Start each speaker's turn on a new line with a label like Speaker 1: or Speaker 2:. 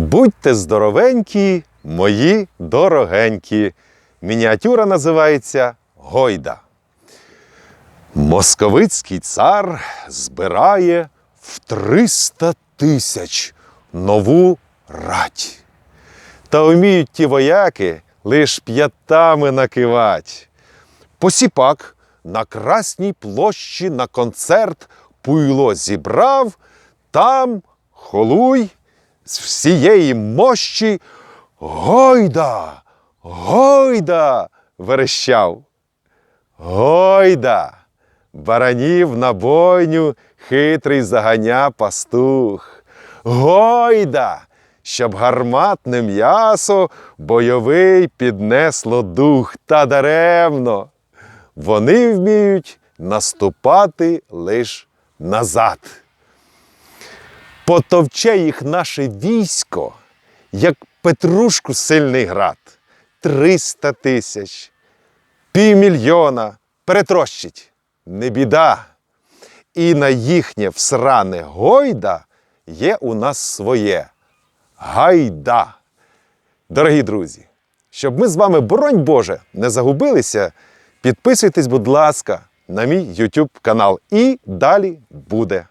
Speaker 1: Будьте здоровенькі, мої дорогенькі. Мініатюра називається Гойда. Московицький цар збирає в 300 тисяч нову рать. Та вміють ті вояки лиш п'ятами накивать. Посіпак на Красній площі на концерт пуйло зібрав, там холуй з всієї мощі Гойда, гойда! верещав. Гойда! Баранів на бойню хитрий заганя пастух. Гойда! Щоб гарматне м'ясо бойовий піднесло дух та даремно. Вони вміють наступати лиш назад. Потовче їх наше військо, як Петрушку сильний град. Триста тисяч, півмільйона перетрощить, не біда. І на їхнє всране гойда є у нас своє гайда. Дорогі друзі, щоб ми з вами, боронь Боже, не загубилися, підписуйтесь, будь ласка, на мій YouTube канал. І далі буде.